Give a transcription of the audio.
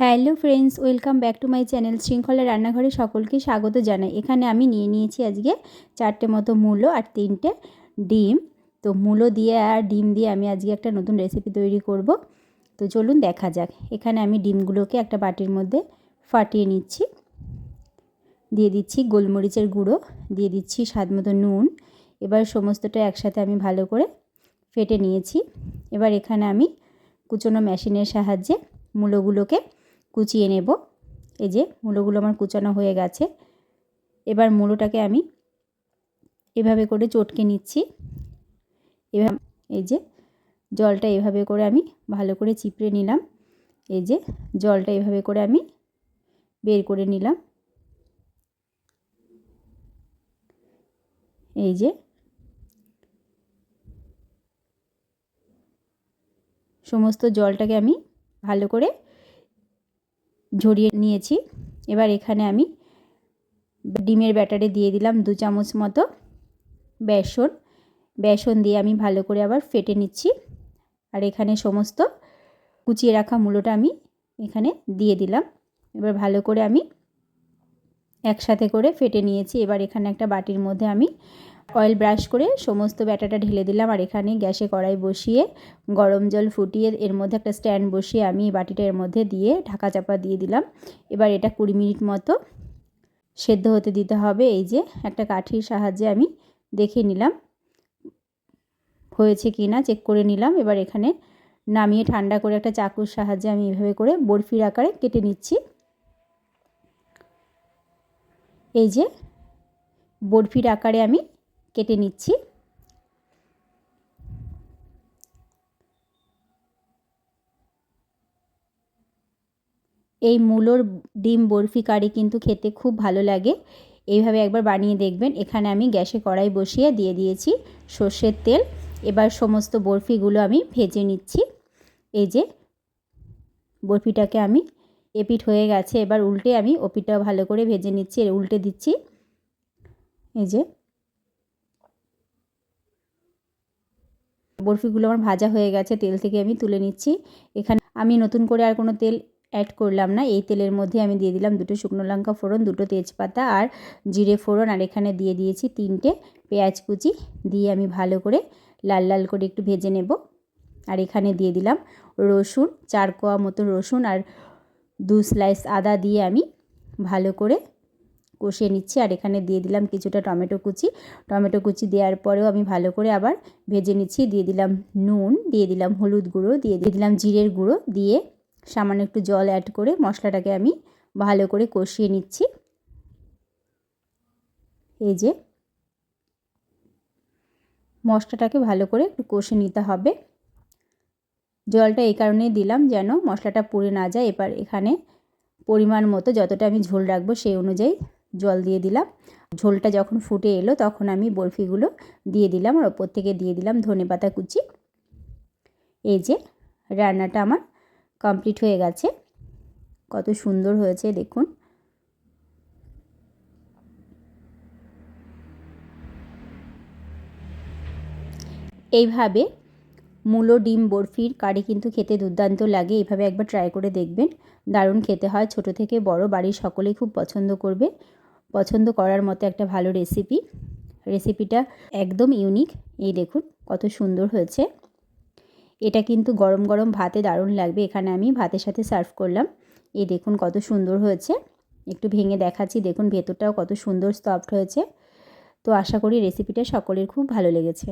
Hello friends, welcome back to my channel শৃঙ্খলা রান্নাঘরে সকলকে স্বাগত জানাই। এখানে আমি নিয়ে নিয়েছি আজকে চারটে মতো মূলো আর তিনটে ডিম। তো মূলো দিয়ে আর ডিম দিয়ে আমি আজকে একটা নতুন রেসিপি তৈরি করব। তো চলুন দেখা যাক। এখানে আমি ডিমগুলোকে একটা বাটির মধ্যে ফাটিয়ে নিচ্ছি। দিয়ে দিচ্ছি গোলমরিচের গুঁড়ো, দিয়ে দিচ্ছি স্বাদ মতো নুন। এবার সমস্তটা একসাথে আমি ভালো করে ফেটে নিয়েছি। এবার এখানে আমি কুচনো মেশিনের সাহায্যে মূলোগুলোকে কুচিয়ে নেব। এই যে মূলোগুলো আমার কুচানো হয়ে গেছে। এবার মূলোটাকে আমি এভাবে করে চটকে নিচ্ছি। এভাবে এই যে জলটা এভাবে করে আমি ভালো করে চিপড়ে নিলাম। এই যে জলটা এভাবে করে আমি বের করে নিলাম। এই যে সমস্ত জলটাকে আমি ভালো করে ঝরিয়ে নিয়েছি। এবার এখানে আমি ডিমের ব্যাটারে দিয়ে দিলাম দু চামচ মতো বেসন। বেসন দিয়ে আমি ভালো করে আবার ফেটে নিচ্ছি। আর এখানে সমস্ত কুচিয়ে রাখা মূলোটা আমি এখানে দিয়ে দিলাম। এবার ভালো করে আমি একসাথে করে ফেটে নিয়েছি। এবার এখানে একটা বাটির মধ্যে আমি অয়েল ব্রাশ করে সমস্ত ব্যাটাটা ঢেলে দিলাম। আর এখানে গ্যাসে কড়াই বসিয়ে গরম জল ফুটিয়ে এর মধ্যে একটা স্ট্যান্ড বসিয়ে আমি বাটিটা এর মধ্যে দিয়ে ঢাকা চাপা দিয়ে দিলাম। এবার এটা কুড়ি মিনিট মতো সেদ্ধ হতে দিতে হবে। এই যে একটা কাঠির সাহায্যে আমি দেখে নিলাম। হয়েছে কি না চেক করে নিলাম। এবার এখানে নামিয়ে ঠান্ডা করে একটা চাকুর সাহায্যে আমি এভাবে করে বরফির আকারে কেটে নিচ্ছি। এই যে বরফির আকারে আমি কেটে নিচ্ছি। এই মূলোর ডিম বরফি কারি কিন্তু খেতে খুব ভালো লাগে। এইভাবে একবার বানিয়ে দেখবেন। এখানে আমি গ্যাসে কড়াই বসিয়ে দিয়ে দিয়েছি সর্ষের তেল। এবার সমস্ত বরফিগুলো আমি ভেজে নিচ্ছি। এই যে বরফিটাকে আমি এপিট হয়ে গেছে। এবার উল্টে আমি ওপিটাও ভালো করে ভেজে নিচ্ছি। এর উল্টে দিচ্ছি। এই যে। বরফিগুলো আমার ভাজা হয়ে গেছে। তেল থেকে আমি তুলে নিচ্ছি। এখানে আমি নতুন করে আর কোনো তেল অ্যাড করলাম না। এই তেলের মধ্যে আমি দিয়ে দিলাম দুটো শুকনো লঙ্কা ফোড়ন, দুটো তেজপাতা আর জিরে ফোড়ন। আর এখানে দিয়ে দিয়েছি তিনটে পেঁয়াজ কুচি। দিয়ে আমি ভালো করে লাল লাল করে একটু ভেজে নেব। আর এখানে দিয়ে দিলাম রসুন, চার কোয়া মতো রসুন। আর দু স্লাইস আদা দিয়ে আমি ভালো করে কষিয়ে নিচ্ছি। আর এখানে দিয়ে দিলাম কিছুটা টমেটো কুচি। টমেটো কুচি দেওয়ার পরেও আমি ভালো করে আবার ভেজে নিচ্ছি। দিয়ে দিলাম নুন, দিয়ে দিলাম হলুদ গুঁড়ো, দিয়ে দিয়ে দিলাম জিরের গুঁড়ো। দিয়ে সামান্য একটু জল অ্যাড করে মশলাটাকে আমি ভালো করে কষিয়ে নিচ্ছি। এই যে মশলাটাকে ভালো করে একটু কষে নিতে হবে। জলটা এই কারণেই দিলাম যেন মশলাটা পুড়ে না যায়। এবার এখানে পরিমাণ মতো যতটা আমি ঝোল রাখব সেই অনুযায়ী জল দিয়ে দিলাম। ঝোলটা যখন ফুটে এলো তখন আমি বরফিগুলো দিয়ে দিলাম আর ওপর থেকে দিয়ে দিলাম ধনে পাতা কুচি। এই যে রান্নাটা আমার কমপ্লিট হয়ে গেছে। কত সুন্দর হয়েছে দেখুন। এইভাবে মূলো, ডিম, বরফির কারি কিন্তু খেতে দুর্দান্ত লাগে এভাবে একবার ট্রাই করে দেখবেন। দারুণ খেতে হয়, ছোট থেকে বড় বাড়ির সকলেই খুব পছন্দ করবে। পছন্দ করার মতো একটা ভালো রেসিপি রেসিপিটা একদম ইউনিক এই দেখুন, কত সুন্দর হয়েছে। এটা কিন্তু গরম গরম ভাতে দারুণ লাগবে, এখানে আমি ভাতের সাথে সার্ভ করলাম। এই দেখুন, কত সুন্দর হয়েছে। একটু ভেঙে দেখাচ্ছি, দেখুন ভেতরটাও কত সুন্দর সফট হয়েছে। তো আশা করি রেসিপিটা সকলের খুব ভালো লেগেছে।